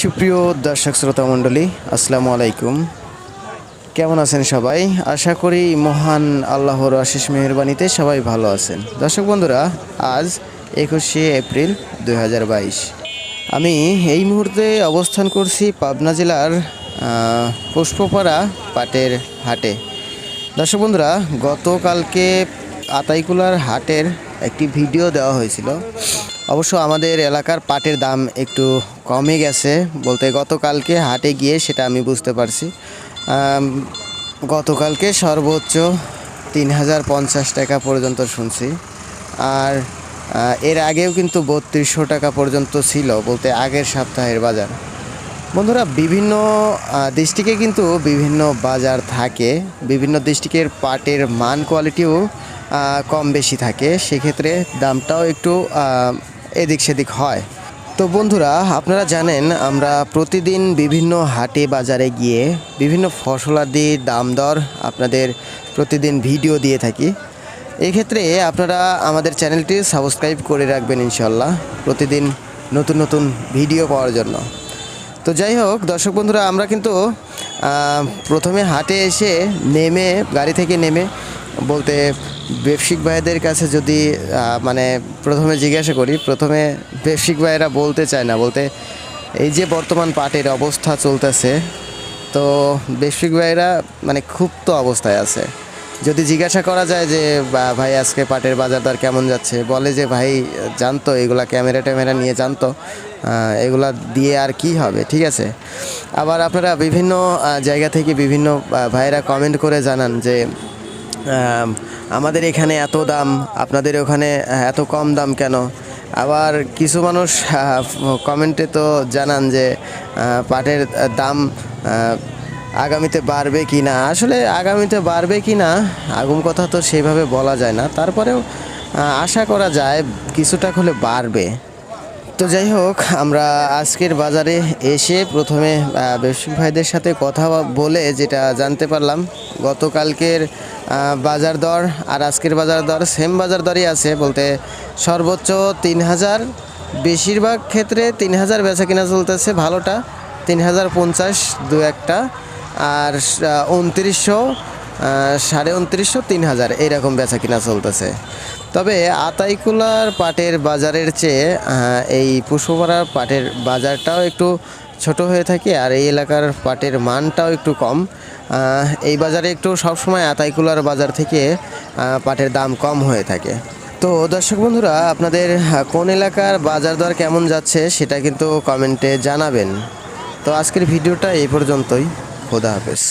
সুপ্রিয় দর্শক শ্রোতা মণ্ডলী, আসসালামু আলাইকুম। কেমন আছেন সবাই? আশা করি মহান আল্লাহর আশিস মেহরবানিতে সবাই ভালো আছেন। দর্শক বন্ধুরা, আজ একুশে এপ্রিল দু হাজার বাইশ। আমি এই মুহূর্তে অবস্থান করছি পাবনা জেলার পুষ্পপাড়া পাটের হাটে। দর্শক বন্ধুরা, গতকালকে আতাইকুলার হাটের একটি ভিডিও দেওয়া হয়েছিল। অবশ্য আমাদের এলাকার পাটের দাম একটু কমে গেছে বলতে গতকালকে হাটে গিয়ে সেটা আমি বুঝতে পারছি। গতকালকে সর্বোচ্চ তিন হাজার পঞ্চাশ টাকা পর্যন্ত শুনছি। আর এর আগেও কিন্তু বত্রিশশো টাকা পর্যন্ত ছিল বলতে আগের সপ্তাহের বাজার। বন্ধুরা, বিভিন্ন ডিস্ট্রিক্টে কিন্তু বিভিন্ন বাজার থাকে। বিভিন্ন ডিস্ট্রিক্টের পাটের মান কোয়ালিটিও কম বেশি থাকে। সেক্ষেত্রে দামটাও একটু এদিক সেদিক হয়। তো বন্ধুরা, আপনারা জানেন আমরা প্রতিদিন বিভিন্ন হাটে বাজারে গিয়ে বিভিন্ন ফসলাদি দাম দর আপনাদের প্রতিদিন ভিডিও দিয়ে থাকি। এক্ষেত্রে আপনারা আমাদের চ্যানেলটি সাবস্ক্রাইব করে রাখবেন ইনশাল্লাহ প্রতিদিন নতুন নতুন ভিডিও পাওয়ার জন্য। তো যাই হোক, দর্শক বন্ধুরা, আমরা কিন্তু প্রথমে হাটে এসে নেমে, গাড়ি থেকে নেমে বলতে ব্যবসায়িক ভাইদের কাছে যদি মানে প্রথমে জিজ্ঞাসা করি, প্রথমে ব্যবসায়িক ভাইয়েরা বলতে চায় না, বলতে এই যে বর্তমান পাটের অবস্থা চলতেছে, তো ব্যবসায়িক ভাইয়েরা মানে ক্ষুব্ধ অবস্থায় আছে। যদি জিজ্ঞাসা করা যায় যে ভাই, আজকে পাটের বাজার দর কেমন যাচ্ছে? বলে যে, ভাই, জানতো, এগুলা ক্যামেরা ট্যামেরা নিয়ে জানতো এগুলা দিয়ে আর কি হবে? ঠিক আছে? আবার আপনারা বিভিন্ন জায়গা থেকে বিভিন্ন ভাইয়েরা কমেন্ট করে জানান যে আমাদের এখানে এত দাম, আপনাদের ওখানে এত কম দাম কেন? আবার কিছু মানুষ কমেন্টে তো জানান যে পাটের দাম আগামীতে বাড়বে কি না? আসলে আগামীতে বাড়বে কি না আগুম কথা তো সেইভাবে বলা যায় না। তারপরেও আশা করা যায়, কিছুটা হলে বাড়বে। তো যাই হোক, আমরা আজকের বাজারে এসে প্রথমে ব্যবসায়িক ভাইদের সাথে কথা বলে যেটা জানতে পারলাম। গতকালকের বাজার দর আর আজকের বাজার দর সেম বাজার দরই আছে বলতে সর্বোচ্চ তিন হাজার, বেশিরভাগ ক্ষেত্রে তিন হাজার বেচা কিনা চলতেছে ভালোটা, তিন হাজার পঞ্চাশ দু একটা, আর উনত্রিশশো সাড়ে উনত্রিশশো, তিন হাজার এইরকম বেচা কিনা চলতেছে। তবে আতাইকুলার পাটের বাজারের চেয়ে এই পুষ্পপাড়ার পাটের বাজারটাও একটু ছোট হয়ে থাকে আর এই এলাকার পাটের মানটাও একটু কম। এই বাজারে একটু সবসময় আতাইকুলার বাজার থেকে পাটের দাম কম হয়ে থাকে। তো দর্শক বন্ধুরা, আপনাদের কোন এলাকার বাজার দর কেমন যাচ্ছে সেটা কিন্তু কমেন্টে জানাবেন। তো আজকের ভিডিওটা এই পর্যন্তই। খোদা হাফেজ।